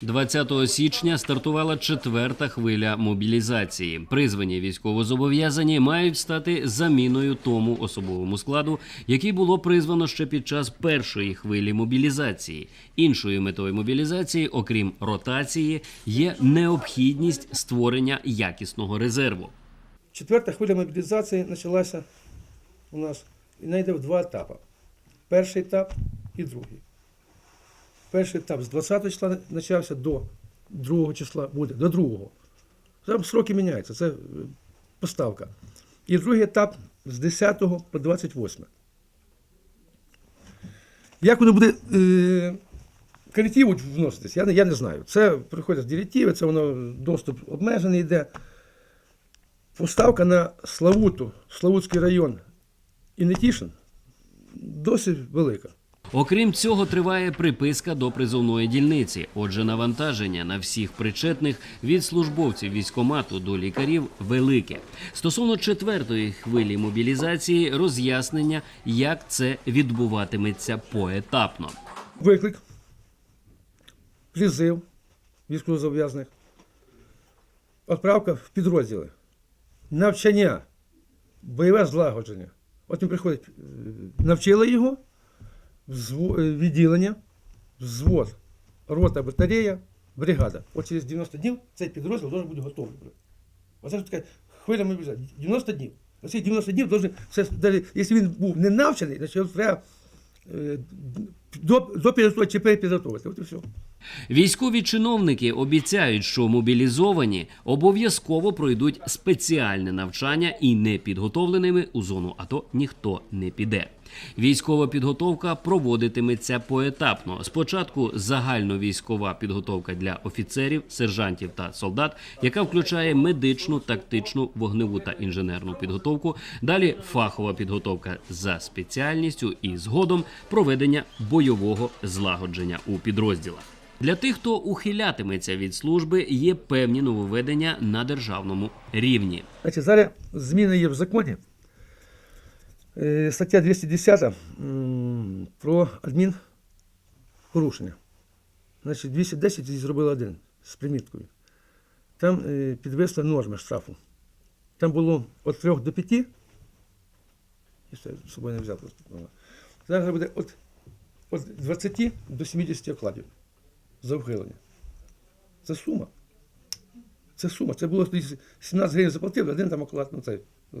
20 січня стартувала четверта хвиля мобілізації. Призвані військовозобов'язані мають стати заміною тому особовому складу, який було призвано ще під час першої хвилі мобілізації. Іншою метою мобілізації, окрім ротації, є необхідність створення якісного резерву. Четверта хвиля мобілізації почалася у нас і йде в два етапи. Перший етап і другий. Перший етап з 20 числа почався до 2 числа буде, до 2. Там сроки міняються, це е, поставка. І другий етап з 10 по 28. Як воно буде е, колективу вноситись, я я не знаю. Це приходять директиви, це воно доступ обмежений йде. Поставка на Славуту, Славутський район і Нетішин досить велика. Окрім цього, триває приписка до призовної дільниці. Отже, навантаження на всіх причетних від службовців військомату до лікарів велике. Стосовно четвертої хвилі мобілізації, роз'яснення, як це відбуватиметься поетапно. Виклик, призив військовозобов'язаних, відправка в підрозділи, навчання, бойове злагодження. От він приходить, е, навчили його, відділення, взвод, рота, батарея, бригада. От через 90 днів цей підрозділ має бути готовий. Оце ж така хвиля мобілізації. 90 днів. Оці 90 днів должен, все, навіть, якщо він був не навчений, значить його треба е, до, до підготовки чи перепідготовити. От і все. Військові чиновники обіцяють, що мобілізовані обов'язково пройдуть спеціальне навчання і непідготовленими у зону АТО ніхто не піде. Військова підготовка проводитиметься поетапно. Спочатку загальновійськова підготовка для офіцерів, сержантів та солдат, яка включає медичну, тактичну, вогневу та інженерну підготовку. Далі фахова підготовка за спеціальністю і згодом проведення бойового злагодження у підрозділах. Для тих, хто ухилятиметься від служби, є певні нововведення на державному рівні. Значить, зараз зміни є в законі. Е, Стаття 210 м, про адмінпорушення. Значить, 210 її зробили один з приміткою. Там е, підвисли норми штрафу. Там було від 3 до 5. І все, з собою не взяв. Зараз буде від 20 до 70 окладів за ухилення. Це сума. Це сума. Це було 17 гривень заплатив, один там оклад на цей. е,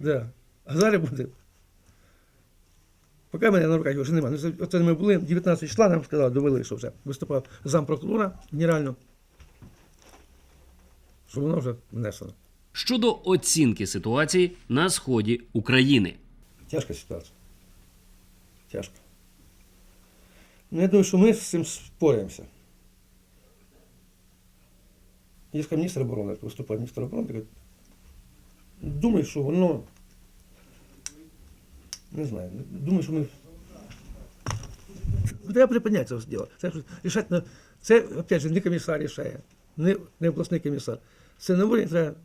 Да. А зараз буде. Поки мене на руках його вже немає. Ну, це- Оце ми були 19 числа, нам сказали, довели, що вже виступав зампрокурора генерального, що воно вже внесено. Щодо оцінки ситуації на сході України. Тяжка ситуація. Тяжко. Ну, я думаю, що ми з цим спораємося. Є ж міністр оборони, виступає міністр оборони, такий, думаю, що воно. Не знаю, думаю, що ми. Треба припиняти це діло. Це, ж рішати, на- це, опять же, не комісар рішає, не, не обласний комісар. Це на волі треба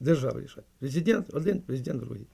держава рішати. Президент один, президент другий.